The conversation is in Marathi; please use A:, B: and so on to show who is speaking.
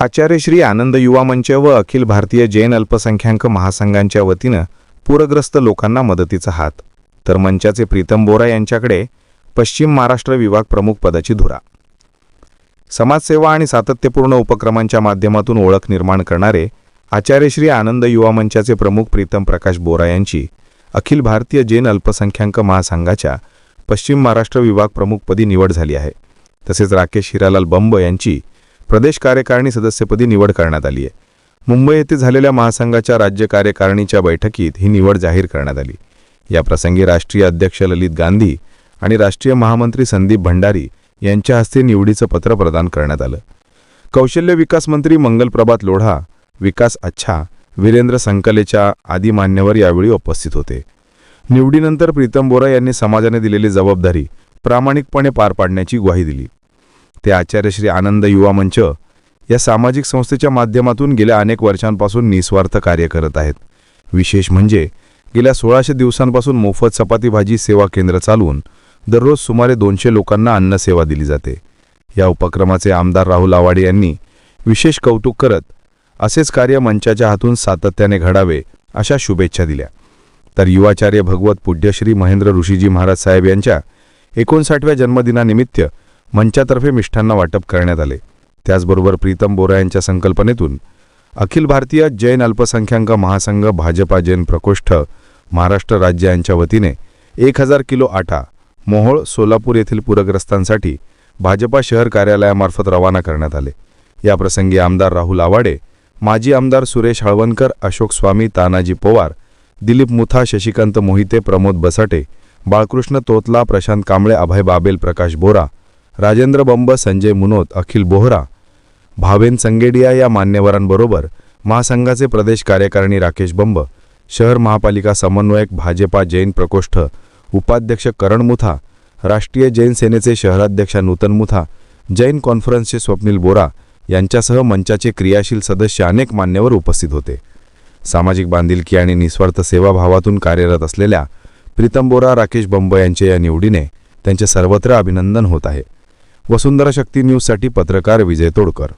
A: आचार्य श्री आनंद युवा मंच व अखिल भारतीय जैन अल्पसंख्याक महासंघांच्या वतीनं पूरग्रस्त लोकांना मदतीचा हात. तर मंचाचे प्रीतम बोरा यांच्याकडे पश्चिम महाराष्ट्र विभाग प्रमुख पदाची धुरा. समाजसेवा आणि सातत्यपूर्ण उपक्रमांच्या माध्यमातून ओळख निर्माण करणारे आचार्य श्री आनंद युवा मंचाचे प्रमुख प्रीतम प्रकाश बोरा यांची अखिल भारतीय जैन अल्पसंख्याक महासंघाच्या पश्चिम महाराष्ट्र विभाग प्रमुखपदी निवड झाली आहे. तसेच राकेश हिरालाल बंब यांची प्रदेश कार्यकारिणी सदस्यपदी निवड करण्यात आली आहे. मुंबई येथे झालेल्या महासंघाच्या राज्य कार्यकारिणीच्या बैठकीत ही निवड जाहीर करण्यात आली. या प्रसंगी राष्ट्रीय अध्यक्ष ललित गांधी आणि राष्ट्रीय महामंत्री संदीप भंडारी यांच्या हस्ते निवडीचं पत्र प्रदान करण्यात आलं. कौशल्य विकास मंत्री मंगलप्रभात लोढा विकास अच्छा वीरेंद्र संकलेच्या आदी मान्यवर यावेळी उपस्थित होते. निवडीनंतर प्रीतम बोरा यांनी समाजाने दिलेली जबाबदारी प्रामाणिकपणे पार पाडण्याची ग्वाही दिली. ते आचार्य श्री आनंद युवा मंच या सामाजिक संस्थेच्या माध्यमातून गेल्या अनेक वर्षांपासून निस्वार्थ कार्य करत आहेत. विशेष म्हणजे गेल्या सोळाशे दिवसांपासून मोफत चपाती भाजी सेवा केंद्र चालवून दररोज सुमारे दोनशे लोकांना अन्नसेवा दिली जाते. या उपक्रमाचे आमदार राहुल आवाडे यांनी विशेष कौतुक करत असेच कार्य मंचाच्या हातून सातत्याने घडावे अशा शुभेच्छा दिल्या. तर युवाचार्य भगवत पूज्यश्री महेंद्र ऋषीजी महाराज साहेब यांच्या एकोणसाठव्या जन्मदिनानिमित्त मंचातर्फे मिष्ठांना वाटप करण्यात आले. त्याचबरोबर प्रीतम बोरा यांच्या संकल्पनेतून अखिल भारतीय जैन अल्पसंख्याक महासंघ भाजपा जैन प्रकोष्ठ महाराष्ट्र राज्य यांच्या वतीने एक हजार किलो आटा मोहोळ सोलापूर येथील पूरग्रस्तांसाठी भाजपा शहर कार्यालयामार्फत रवाना करण्यात आले. याप्रसंगी आमदार राहुल आवाडे माजी आमदार सुरेश हळवणकर अशोक स्वामी तानाजी पवार दिलीप मुथा शशिकांत मोहिते प्रमोद बसाटे बाळकृष्ण तोतला प्रशांत कांबळे अभय बाबेल प्रकाश बोरा राजेंद्र बंब संजय मुनोत अखिल बोहरा भावेन संगेडिया या मान्यवरांबरोबर महासंघाचे प्रदेश कार्यकारिणी राकेश बंब शहर महापालिका समन्वयक भाजपा जैन प्रकोष्ठ उपाध्यक्ष करण मुथा राष्ट्रीय जैन सेनेचे शहराध्यक्ष नूतन मुथा जैन कॉन्फरन्सचे स्वप्नील बोरा यांच्यासह मंचाचे क्रियाशील सदस्य अनेक मान्यवर उपस्थित होते. सामाजिक बांधिलकी आणि निस्वार्थ सेवाभावातून कार्यरत असलेल्या प्रीतम बोरा राकेश बंब यांच्या या निवडीने त्यांचे सर्वत्र अभिनंदन होत आहे. वसुंधरा शक्ती न्यूजसाठी पत्रकार विजय तोडकर.